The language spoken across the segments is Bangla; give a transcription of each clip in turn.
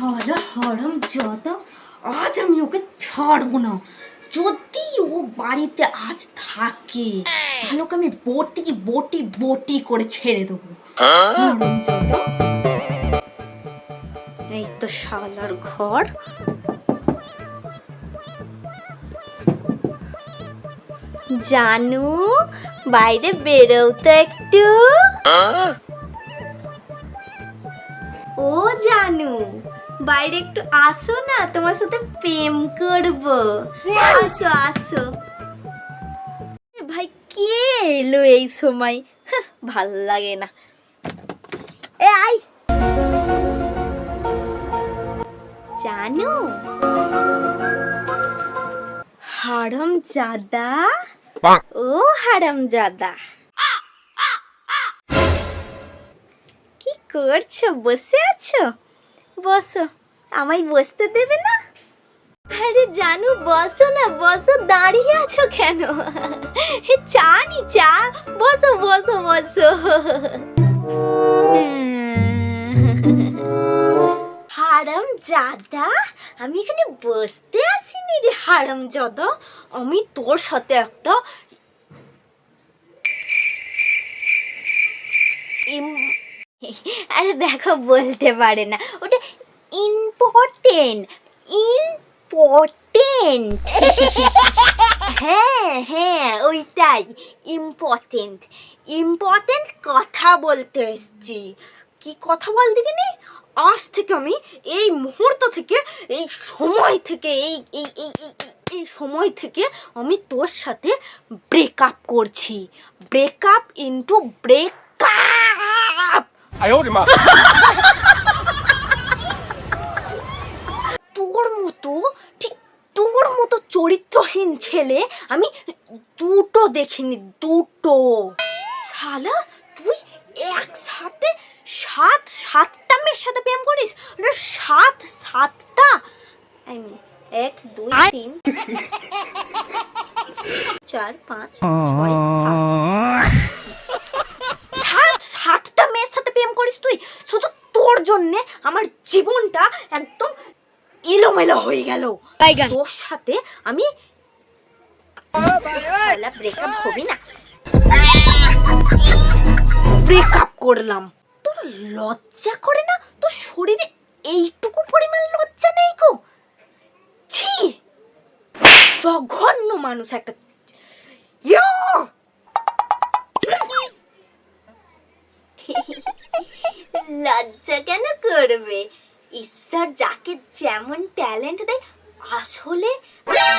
শালা হারাম জাদা আজ আমি ওকে ছাড়বো না যদি ও বাড়িতে আজ থাকে তাহলে ওকে আমি বটি বটি বটি করে ছেড়ে দেবো এই তো শালার ঘর জানু বাইরে বেরোও তো একটু ও জানু বাইরে একটু আসো না তোমার সাথে প্রেম করব। আসো আসো। ভাই কে এলো এই সময়? ভালো লাগে না। এ আই জানু? হারাম জাদা ও হারাম জাদা করছ? বসে আছো? বসো। আমায় বসতে দেবে না? আরে জানু, বসো না, বসো। দাঁড়িয়ে আছো কেন? চা নি, চা। বসো বসো বসো। হারাম জাদা, আমি এখানে বসতে আসিনি রে হারাম জাদা। আমি তোর সাথে একটা আরে দেখো, বলতে পারে না। ওটা ইম্পর্টেন্ট ইম্পর্টেন্ট হ্যাঁ হ্যাঁ ওইটাই। ইম্পর্টেন্ট ইম্পর্টেন্ট কথা বলতে এসছি। কি কথা বলতে গেলি আজ থেকে আমি এই মুহূর্ত থেকে, এই সময় থেকে, এই এই এই, এই- এই- এই সময় থেকে আমি তোর সাথে ব্রেকআপ করছি। ব্রেকআপ ইন্টু ব্রেকআপ 哎呦我的妈！ তোর মতো ঠিক তোর মতো চরিত্রহীন ছেলে আমি দুটো দেখিনি দুটো শালা তুই একসাথে সাত সাতটা মেয়ের সাথে প্রেম করিস ওটা সাত সাতটা আই মিন এক দুই তিন চার পাঁচ ছয় সাত জন্যে আমার জীবনটা একদম এলোমেলো হয়ে গেল। তোর সাথে আমি ব্রেকআপ হবি না। ব্রেকআপ করলাম। তোর লজ্জা করে না? তোর শরীরে এইটুকু পরিমাণ লজ্জা নেই গো। ছি! জঘন্য মানুষ একটা। ইয়ো! লজ্জা কেন করবে ঈশ্বর যাকে যেমন ট্যালেন্ট দেয়, আসলে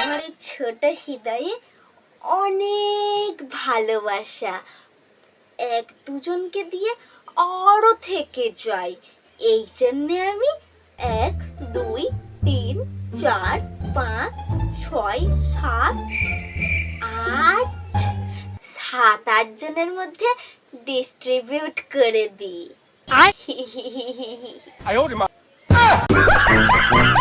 আমার এই ছোট হৃদয়ে অনেক ভালোবাসা। এক দুজনকে দিয়ে আরও থেকে যাই এই জন্যে আমি এক, দুই, তিন, চার, পাঁচ, ছয়, সাত, আট সাত আটজনের মধ্যে ডিস্ট্রিবিউট করে দিই।